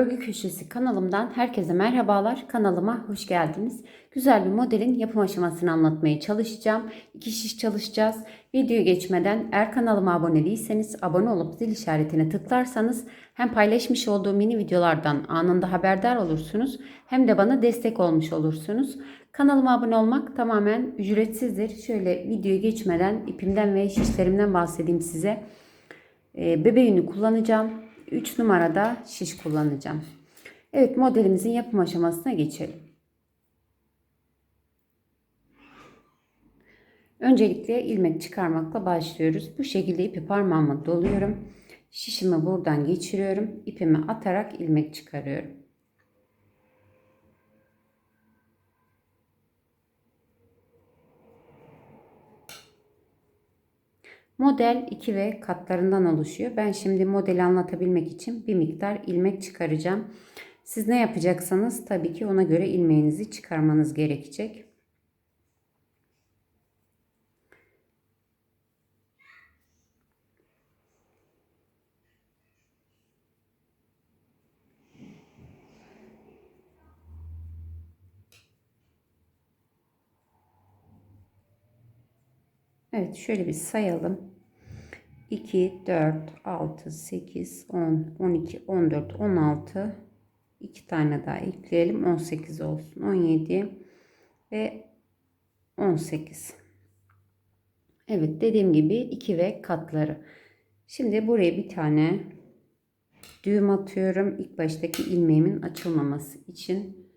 Örgü Köşesi kanalımdan herkese merhabalar. Kanalıma hoş geldiniz. Güzel bir modelin yapım aşamasını anlatmaya çalışacağım. İki şiş çalışacağız. Videoyu geçmeden eğer kanalıma abone değilseniz abone olup zil işaretine tıklarsanız hem paylaşmış olduğum mini videolardan anında haberdar olursunuz hem de bana destek olmuş olursunuz. Kanalıma abone olmak tamamen ücretsizdir. Şöyle videoyu geçmeden ipimden ve şişlerimden bahsedeyim size. Ee, bebe yünü kullanacağım. 3 numarada şiş kullanacağım. Evet modelimizin yapım aşamasına geçelim. Öncelikle ilmek çıkarmakla başlıyoruz. Bu şekilde ipi parmağıma doluyorum. Şişimi buradan geçiriyorum. İpimi atarak ilmek çıkarıyorum. Model 2 ve katlarından oluşuyor. Ben şimdi modeli anlatabilmek için bir miktar ilmek çıkaracağım. Siz ne yapacaksanız tabii ki ona göre ilmeğinizi çıkarmanız gerekecek. Evet şöyle bir sayalım. 2, 4, 6, 8, 10, 12, 14, 16. 2 tane daha ekleyelim. 18 olsun. 17 ve 18. Evet dediğim gibi 2 ve katları. Şimdi buraya bir tane düğüm atıyorum. İlk baştaki ilmeğimin açılmaması için.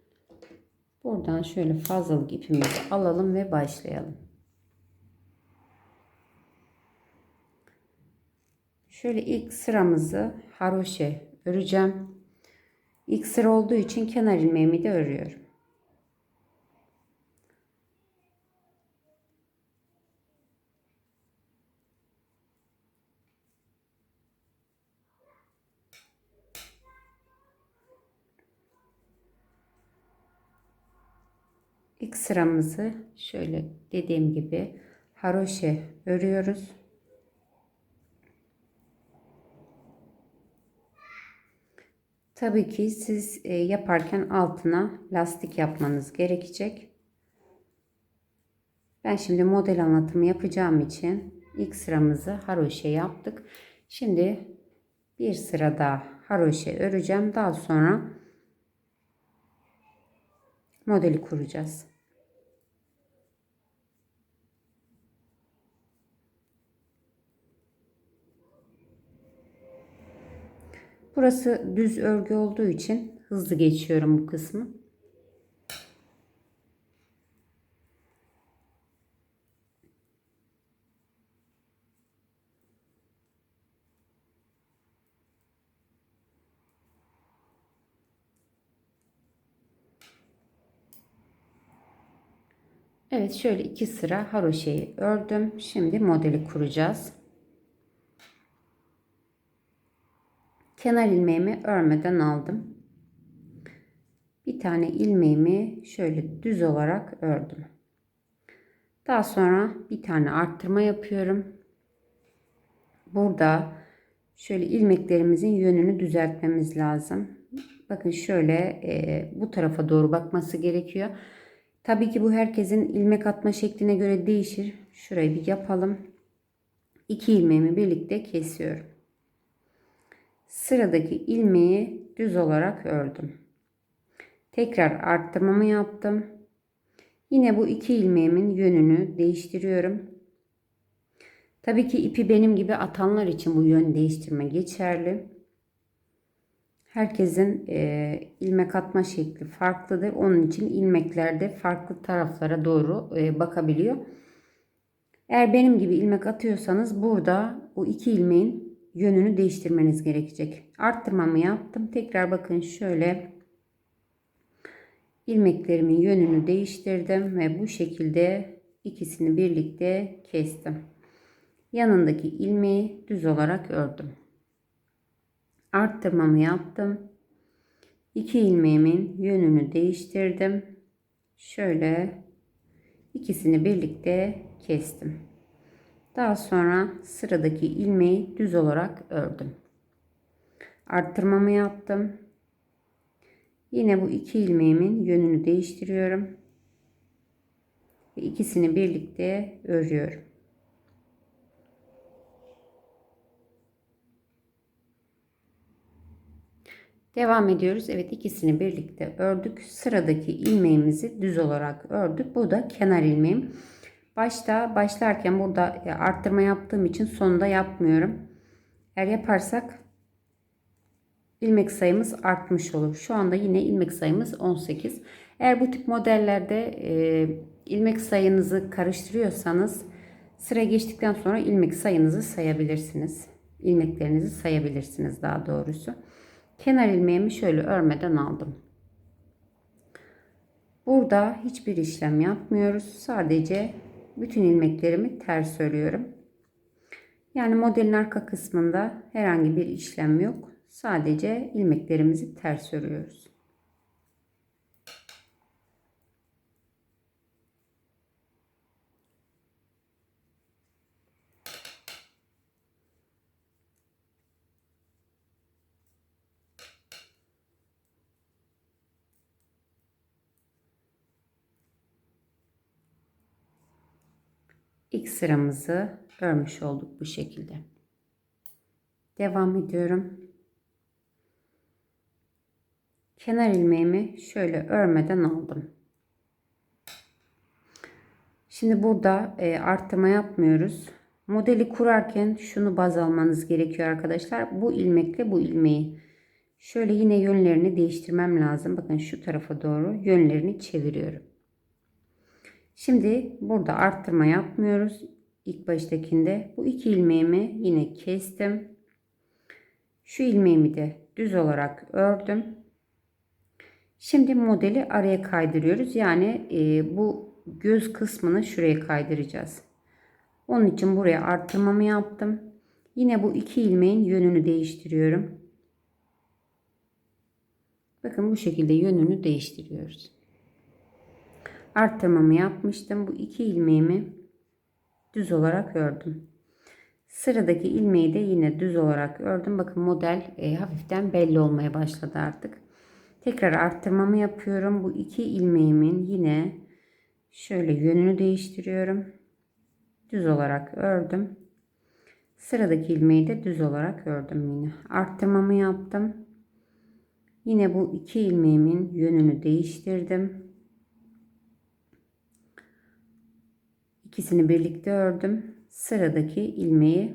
Buradan şöyle fazlalık ipimizi alalım ve başlayalım. Şöyle ilk sıramızı haroşe öreceğim. İlk sıra olduğu için kenar ilmeğimi de örüyorum. İlk sıramızı şöyle dediğim gibi haroşe örüyoruz. Tabii ki siz e, yaparken altına lastik yapmanız gerekecek. Ben şimdi model anlatımı yapacağım için ilk sıramızı haroşe yaptık. Şimdi bir sıra daha haroşe öreceğim. Daha sonra modeli kuracağız. Burası düz örgü olduğu için hızlı geçiyorum bu kısmı. Evet şöyle iki sıra haroşeyi ördüm. Şimdi modeli kuracağız. Kenar ilmeğimi örmeden aldım. Bir tane ilmeğimi şöyle düz olarak ördüm. Daha sonra bir tane arttırma yapıyorum. Burada şöyle ilmeklerimizin yönünü düzeltmemiz lazım. Bakın şöyle e, bu tarafa doğru bakması gerekiyor. Tabii ki bu herkesin ilmek atma şekline göre değişir. Şurayı bir yapalım. İki ilmeğimi birlikte kesiyorum sıradaki ilmeği düz olarak ördüm. Tekrar arttırmamı yaptım. Yine bu iki ilmeğimin yönünü değiştiriyorum. Tabii ki ipi benim gibi atanlar için bu yön değiştirme geçerli. Herkesin e, ilmek atma şekli farklıdır. Onun için ilmeklerde farklı taraflara doğru e, bakabiliyor. Eğer benim gibi ilmek atıyorsanız burada bu iki ilmeğin yönünü değiştirmeniz gerekecek. Arttırmamı yaptım. Tekrar bakın şöyle ilmeklerimin yönünü değiştirdim ve bu şekilde ikisini birlikte kestim. Yanındaki ilmeği düz olarak ördüm. Arttırmamı yaptım. İki ilmeğimin yönünü değiştirdim. Şöyle ikisini birlikte kestim. Daha sonra sıradaki ilmeği düz olarak ördüm. Arttırmamı yaptım. Yine bu iki ilmeğimin yönünü değiştiriyorum. Ve ikisini birlikte örüyorum. Devam ediyoruz. Evet ikisini birlikte ördük. Sıradaki ilmeğimizi düz olarak ördük. Bu da kenar ilmeğim. Başta başlarken burada e, arttırma yaptığım için sonunda yapmıyorum. Eğer yaparsak ilmek sayımız artmış olur. Şu anda yine ilmek sayımız 18. Eğer bu tip modellerde e, ilmek sayınızı karıştırıyorsanız sıra geçtikten sonra ilmek sayınızı sayabilirsiniz. İlmeklerinizi sayabilirsiniz daha doğrusu. Kenar ilmeğimi şöyle örmeden aldım. Burada hiçbir işlem yapmıyoruz. Sadece bütün ilmeklerimi ters örüyorum. Yani modelin arka kısmında herhangi bir işlem yok. Sadece ilmeklerimizi ters örüyoruz. İlk sıramızı örmüş olduk bu şekilde. Devam ediyorum. Kenar ilmeğimi şöyle örmeden aldım. Şimdi burada e, arttırma yapmıyoruz. Modeli kurarken şunu baz almanız gerekiyor arkadaşlar. Bu ilmekle bu ilmeği şöyle yine yönlerini değiştirmem lazım. Bakın şu tarafa doğru yönlerini çeviriyorum. Şimdi burada arttırma yapmıyoruz. İlk baştakinde bu iki ilmeğimi yine kestim. Şu ilmeğimi de düz olarak ördüm. Şimdi modeli araya kaydırıyoruz. Yani e, bu göz kısmını şuraya kaydıracağız. Onun için buraya arttırmamı yaptım. Yine bu iki ilmeğin yönünü değiştiriyorum. Bakın bu şekilde yönünü değiştiriyoruz arttırmamı yapmıştım. Bu iki ilmeğimi düz olarak ördüm. Sıradaki ilmeği de yine düz olarak ördüm. Bakın model e, hafiften belli olmaya başladı artık. Tekrar arttırmamı yapıyorum. Bu iki ilmeğimin yine şöyle yönünü değiştiriyorum. Düz olarak ördüm. Sıradaki ilmeği de düz olarak ördüm yine. Arttırmamı yaptım. Yine bu iki ilmeğimin yönünü değiştirdim. İkisini birlikte ördüm. Sıradaki ilmeği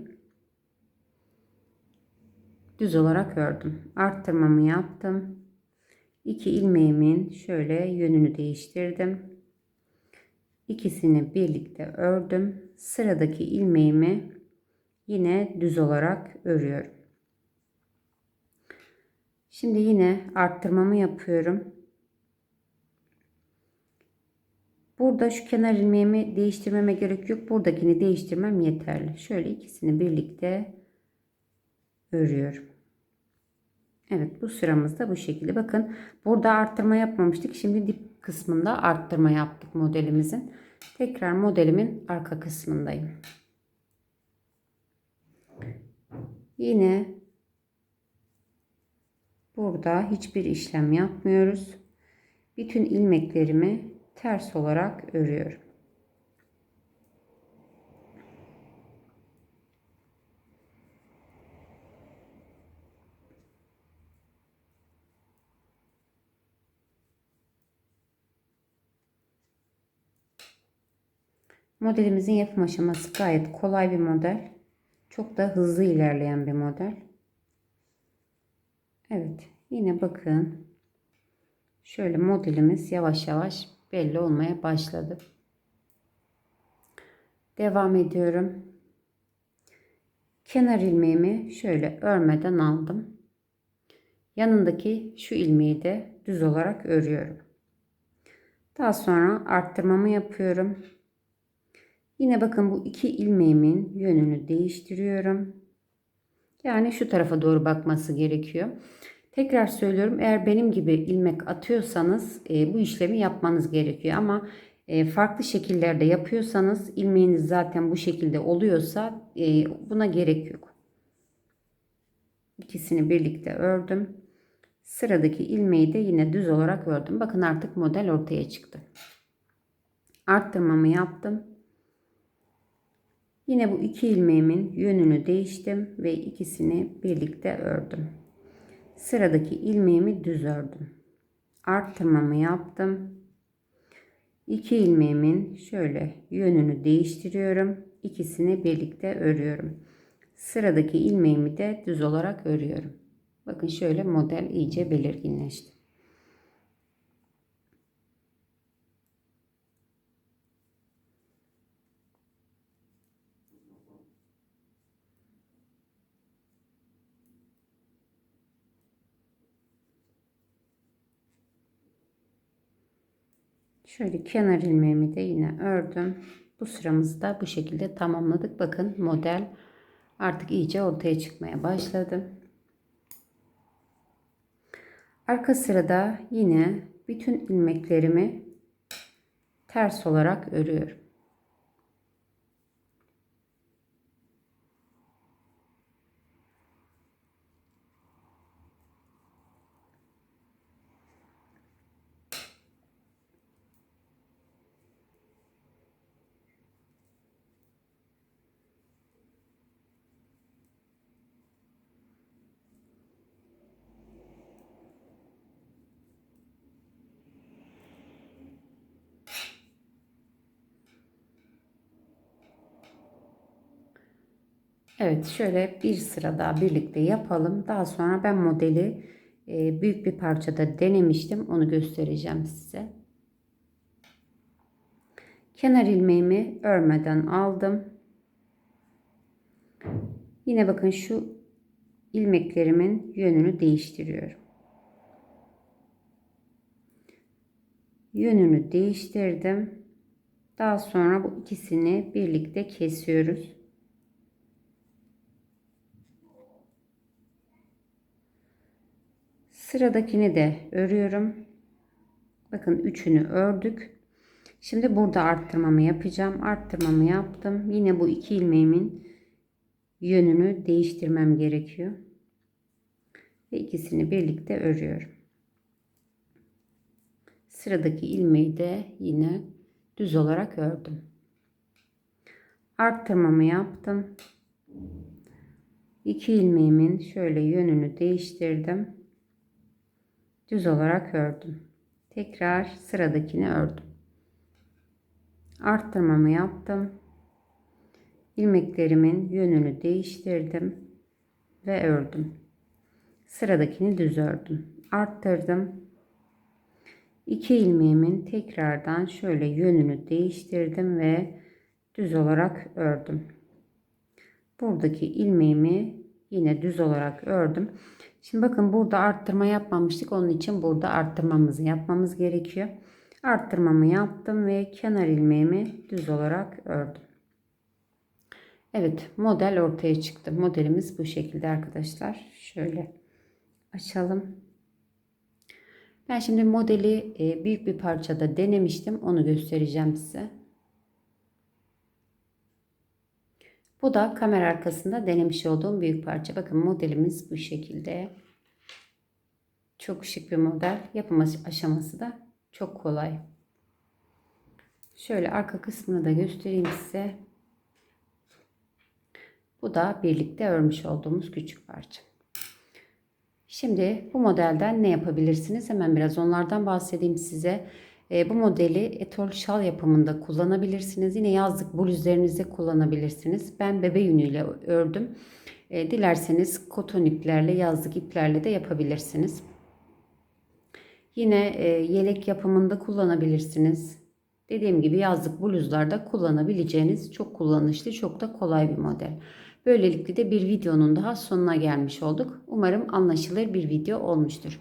düz olarak ördüm. Arttırmamı yaptım. İki ilmeğimin şöyle yönünü değiştirdim. İkisini birlikte ördüm. Sıradaki ilmeğimi yine düz olarak örüyorum. Şimdi yine arttırmamı yapıyorum. Burada şu kenar ilmeğimi değiştirmeme gerek yok. Buradakini değiştirmem yeterli. Şöyle ikisini birlikte örüyorum. Evet bu sıramızda bu şekilde. Bakın burada arttırma yapmamıştık. Şimdi dip kısmında arttırma yaptık modelimizin. Tekrar modelimin arka kısmındayım. Yine burada hiçbir işlem yapmıyoruz. Bütün ilmeklerimi ters olarak örüyorum. Modelimizin yapım aşaması gayet kolay bir model. Çok da hızlı ilerleyen bir model. Evet yine bakın şöyle modelimiz yavaş yavaş belli olmaya başladı. Devam ediyorum. Kenar ilmeğimi şöyle örmeden aldım. Yanındaki şu ilmeği de düz olarak örüyorum. Daha sonra arttırmamı yapıyorum. Yine bakın bu iki ilmeğimin yönünü değiştiriyorum. Yani şu tarafa doğru bakması gerekiyor. Tekrar söylüyorum eğer benim gibi ilmek atıyorsanız e, bu işlemi yapmanız gerekiyor ama e, farklı şekillerde yapıyorsanız ilmeğiniz zaten bu şekilde oluyorsa e, buna gerek yok. İkisini birlikte ördüm. Sıradaki ilmeği de yine düz olarak ördüm. Bakın artık model ortaya çıktı. Arttırmamı yaptım. Yine bu iki ilmeğimin yönünü değiştim ve ikisini birlikte ördüm. Sıradaki ilmeğimi düz ördüm. Arttırmamı yaptım. İki ilmeğimin şöyle yönünü değiştiriyorum. İkisini birlikte örüyorum. Sıradaki ilmeğimi de düz olarak örüyorum. Bakın şöyle model iyice belirginleşti. Şöyle kenar ilmeğimi de yine ördüm. Bu sıramızı da bu şekilde tamamladık. Bakın model artık iyice ortaya çıkmaya başladı. Arka sırada yine bütün ilmeklerimi ters olarak örüyorum. Evet şöyle bir sıra daha birlikte yapalım. Daha sonra ben modeli e, büyük bir parçada denemiştim. Onu göstereceğim size. Kenar ilmeğimi örmeden aldım. Yine bakın şu ilmeklerimin yönünü değiştiriyorum. Yönünü değiştirdim. Daha sonra bu ikisini birlikte kesiyoruz. Sıradakini de örüyorum. Bakın üçünü ördük. Şimdi burada arttırmamı yapacağım. Arttırmamı yaptım. Yine bu iki ilmeğimin yönünü değiştirmem gerekiyor. Ve ikisini birlikte örüyorum. Sıradaki ilmeği de yine düz olarak ördüm. Arttırmamı yaptım. İki ilmeğimin şöyle yönünü değiştirdim düz olarak ördüm. Tekrar sıradakini ördüm. Arttırmamı yaptım. ilmeklerimin yönünü değiştirdim ve ördüm. Sıradakini düz ördüm. Arttırdım. İki ilmeğimin tekrardan şöyle yönünü değiştirdim ve düz olarak ördüm. Buradaki ilmeğimi yine düz olarak ördüm. Şimdi bakın burada arttırma yapmamıştık. Onun için burada arttırmamızı yapmamız gerekiyor. Arttırmamı yaptım ve kenar ilmeğimi düz olarak ördüm. Evet model ortaya çıktı. Modelimiz bu şekilde arkadaşlar. Şöyle açalım. Ben şimdi modeli e, büyük bir parçada denemiştim. Onu göstereceğim size. Bu da kamera arkasında denemiş olduğum büyük parça. Bakın modelimiz bu şekilde. Çok şık bir model. Yapım aşaması da çok kolay. Şöyle arka kısmını da göstereyim size. Bu da birlikte örmüş olduğumuz küçük parça. Şimdi bu modelden ne yapabilirsiniz? Hemen biraz onlardan bahsedeyim size. E, bu modeli etol şal yapımında kullanabilirsiniz. Yine yazlık bluzlerinizde kullanabilirsiniz. Ben bebe yünüyle ördüm. E, dilerseniz koton iplerle, yazlık iplerle de yapabilirsiniz. Yine e, yelek yapımında kullanabilirsiniz. Dediğim gibi yazlık bluzlarda kullanabileceğiniz çok kullanışlı, çok da kolay bir model. Böylelikle de bir videonun daha sonuna gelmiş olduk. Umarım anlaşılır bir video olmuştur.